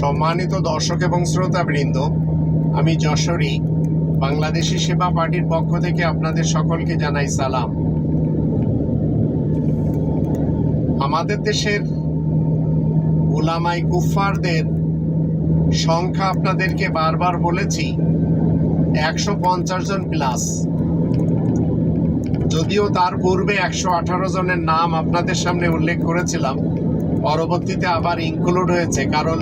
সম্মানিত দর্শক এবং শ্রোতাবৃন্দ, আমি যশোরী, বাংলাদেশি সেবা পার্টির পক্ষ থেকে আপনাদের সকলকে জানাই সালাম। আমাদের দেশের উলামাই কুফফারদের সংখ্যা আপনাদেরকে বারবার বলেছি, একশো পঞ্চাশ জন প্লাস। যদিও তার পূর্বে একশো আঠারো জনের নাম আপনাদের সামনে উল্লেখ করেছিলাম পরবর্তীতে আবার ইনক্লুড হয়েছে, কারণ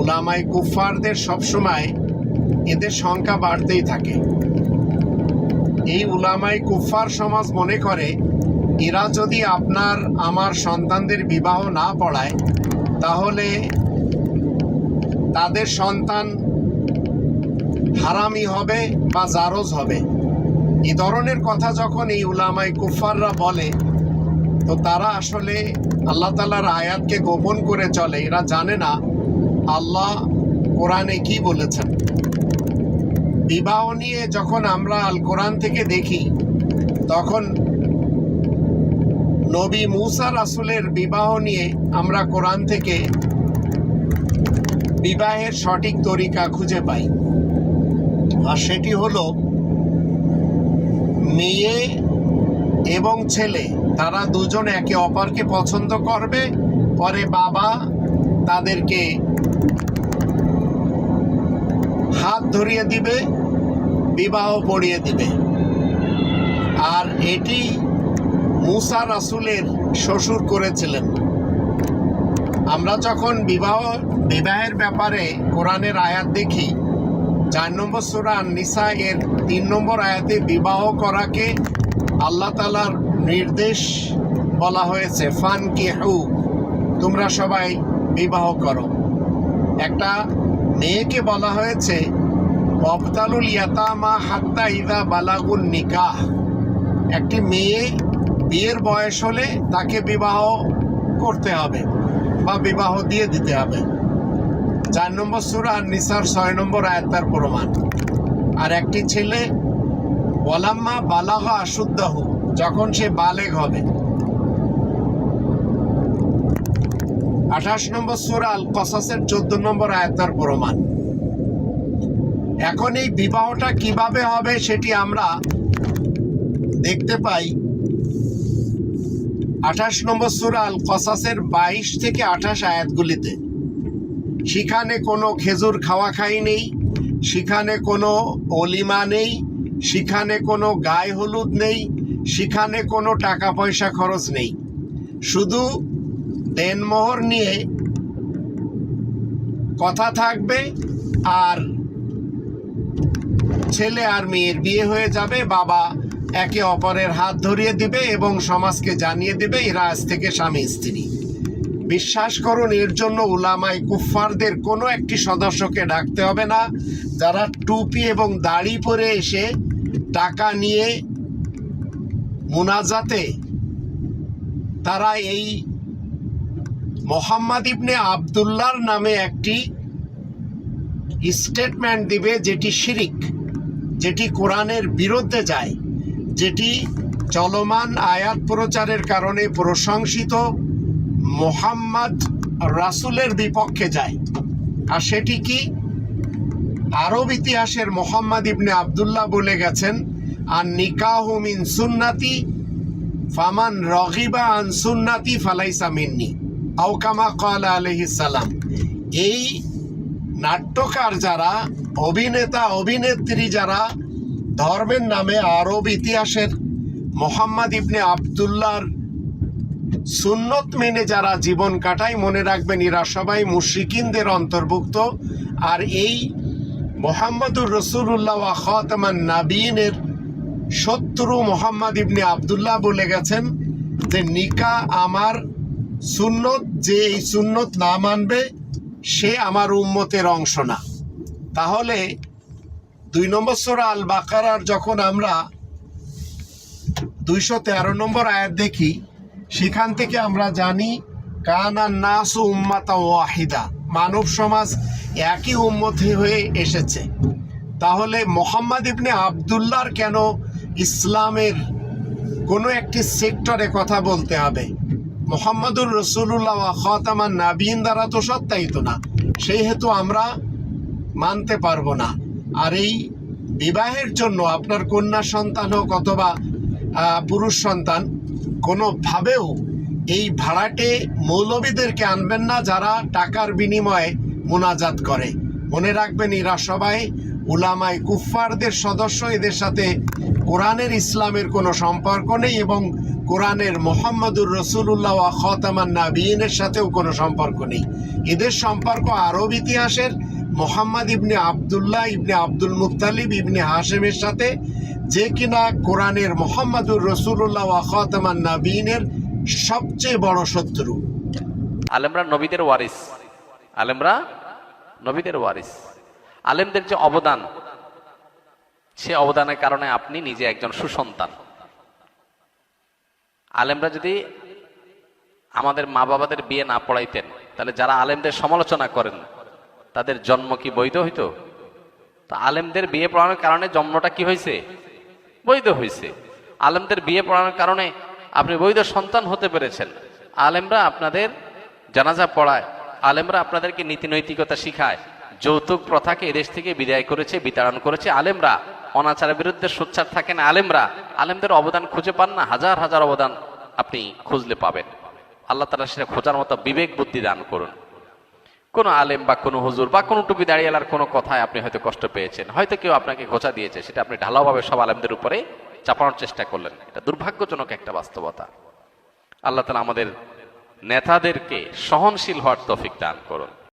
উলামাই কুফফারদের সবসময় এদের সংখ্যা বাড়তেই থাকে। এই উলামাই কুফফার সমাজ মনে করে, এরা যদি আপনার, আমার সন্তানদের বিবাহ না পড়ায়, তাহলে তাদের সন্তান হারামি হবে বা জারজ হবে। এই ধরনের কথা যখন এই উলামাই কুফাররা বলে তো তারা আসলে আল্লাহ তালার আয়াতকে গোপন করে চলে। এরা জানে না আল্লাহ কোরআনে কি বলেছেন। বিবাহ নিয়ে যখন আমরা আল কোরআন থেকে দেখি, তখন নবী মুসা রাসুলের বিবাহ নিয়ে আমরা কোরআন থেকে বিবাহের সঠিক তরিকা খুঁজে পাই। আর সেটি হলো মেয়ে এবং ছেলে। তারা দুজন একে অপরকে পছন্দ করবে। পরে বাবা তাদেরকে হাত ধরিয়ে দিবে, বিবাহ পড়িয়ে দিবে। আর এটি মুসা রাসুলের শ্বশুর করেছিলেন। আমরা যখন বিবাহ, বিবাহের ব্যাপারে কোরআনের আয়াত দেখি, চার নম্বর সুরান নিসা এর তিন নম্বর আয়াতে বিবাহ করাকে আল্লাহ তালার নির্দেশ বলা হয়েছে ফান কি হু তোমরা সবাই বিবাহ করো। একটা মেয়েকে বলা হয়েছে অবতালুল ইয়াতামা হাত্তা ইদা বালাগুন নিকাহ। একটি মেয়ে বিয়ের বয়স হলে তাকে বিবাহ করতে হবে বা বিবাহ দিয়ে দিতে হবে। চার নম্বর সুরা নিসার ছয় নম্বর আয়াতার প্রমাণ। আর একটি ছেলে ওয়ালাম্মা বালাহ আশুদ্দাহ, যখন সে বালেগ হবে। আঠাশ নম্বর সুরা কসাসের চোদ্দ নম্বর আয়াতার প্রমাণ। এখন এই বিবাহটা কীভাবে হবে সেটি আমরা দেখতে পাই। আঠাশ নম্বর সুরা কসাসের বাইশ থেকে আঠাশ আয়াতগুলিতে। সেখানে কোনো খেজুর খাওয়া খাই নেই, সেখানে কোনো অলিমা নেই সেখানে কোনো গায়ে হলুদ নেই, সেখানে কোনো টাকা পয়সা খরচ নেই। শুধু দেনমোহর নিয়ে কথা থাকবে আর ছেলে আর মেয়ের বিয়ে হয়ে যাবে, বাবা একে অপরের হাত ধরিয়ে দিবে এবং সমাজকে জানিয়ে দেবে এরা আজ থেকে স্বামী, স্ত্রী। বিশ্বাস করুন, এর জন্য উলামাই কুফফারদের কোনো একটি সদস্যকে ডাকতে হবে না। যারা টুপি এবং দাড়ি পরে এসে টাকা নিয়ে মোনাজাতে তারা এই মোহাম্মদ ইবনে আবদুল্লার নামে একটি স্টেটমেন্ট দিবে যেটি শিরিক, যেটি কোরআনের বিরুদ্ধে যায়, যেটি চলমান আয়াত প্রচারের কারণে প্রশংসিত মোহাম্মদ রাসুলের বিপক্ষে যায়। আর সেটি কি? আরব ইতিহাসের মোহাম্মদ ইবনে আবদুল্লাহ বলে গেছেন আর নিকাহ মিন সুন্নাতি ফামান রগিবা আন সুন্নাতি ফালাইসা মিন্নি। আউকামা কল সালাম। এই নাট্যকার যারা, অভিনেতা, অভিনেত্রী যারা ধর্মের নামে আরব ইতিহাসের মোহাম্মদ ইবনে আবদুল্লাহর সুন্নত মেনে যারা জীবন কাটায়, মনে রাখবেন এরা সবাই মুশরিকিনদের অন্তর্ভুক্ত। আর এই মোহাম্মদুর রসুল্লাহ খতমান নাবিনের শত্রু মোহাম্মদ ইবনে আবদুল্লাহ বলে গেছেন যে, নিকা আমার সুন্নত, যে এই সুন্নত না মানবে, সে আমার উম্মতের অংশ না। তাহলে দুই নম্বর সোরা আল বাকারার যখন আমরা দুইশো তেরো নম্বর আয়াত দেখি, সেখান থেকে আমরা জানি কানা নাস উম্মাতা ওয়াহিদা, মানব সমাজ একই উম্মতি হয়ে এসেছে। তাহলে মোহাম্মদ ইবনে আবদুল্লাহর কেন ইসলামের কোনো একটি সেক্টরে কথা বলতে হবে? মোহাম্মদুর রসুল্লাহ খতামান নাবিন দ্বারা তো সত্যায়িত না। সেই হেতু আমরা মানতে পারব না। আর এই বিবাহের জন্য আপনার কন্যা সন্তান হোক অথবা পুরুষ সন্তান, কোনোভাবেও এই ভাড়াটে মৌলবীদেরকে আনবেন না যারা টাকার বিনিময়ে মোনাজাত করে। মনে রাখবেন এরা সবাই উলামায় কুফফারদের সদস্য, এদের সাথে কোরআনের ইসলামের কোনো সম্পর্ক নেই এবং কোরআনের মোহাম্মদুর রসুল্লাহ খতামান নাবিনের সাথেও কোনো সম্পর্ক নেই। এদের সম্পর্ক আরব ইতিহাসের মোহাম্মদ ইবনে আবদুল্লাহ, ইবনে আব্দুল মুক্তালিব ইবনে হাশেমের সাথে যে কিনা কোরআনের মোহাম্মদুর রসুল্লাহ খতামান নাবিনের সবচেয়ে বড় শত্রু। আলেমরা নবীদের ওয়ারিস। আলেমরা নবীদের ওয়ারিস। আলেমদের যে অবদান, সে অবদানের কারণে আপনি নিজে একজন সুসন্তান। আলেমরা যদি আমাদের মা বাবাদের বিয়ে না পড়াইতেন, তাহলে যারা আলেমদের সমালোচনা করেন, তাদের জন্ম কি বৈধ হইতো? তো আলেমদের বিয়ে পড়ানোর কারণে জন্মটা কি হয়েছে বৈধ হয়েছে আলেমদের বিয়ে পড়ানোর কারণে আপনি বৈধ সন্তান হতে পেরেছেন। আলেমরা আপনাদের জানাজা পড়ায় আলেমরা আপনাদেরকে নীতি নৈতিকতা শিখায়। যৌতুক প্রথাকে এদেশ থেকে বিদায় করেছে, বিতাড়ন করেছে। আলেমরা অনাচারের বিরুদ্ধে সোচ্চার থাকেন। আলেমরা, আলেমদের অবদান খুঁজে পান না। হাজার হাজার অবদান আপনি খুঁজলে পাবেন। আল্লাহ তালা সেটা খোঁজার মতো বিবেক, বুদ্ধি দান করুন। কোনো আলেম বা কোনো হুজুর বা কোনো টুপি দাঁড়িয়েলার কোনো কথায় আপনি হয়তো কষ্ট পেয়েছেন। হয়তো কেউ আপনাকে ঘোচা দিয়েছে। সেটা আপনি ঢালাওভাবে সব আলেমদের উপরে চাপানোর চেষ্টা করলেন। এটা দুর্ভাগ্যজনক একটা বাস্তবতা। আল্লাহ তালা আমাদের নেতাদেরকে সহনশীল হওয়ার তফিক দান করুন।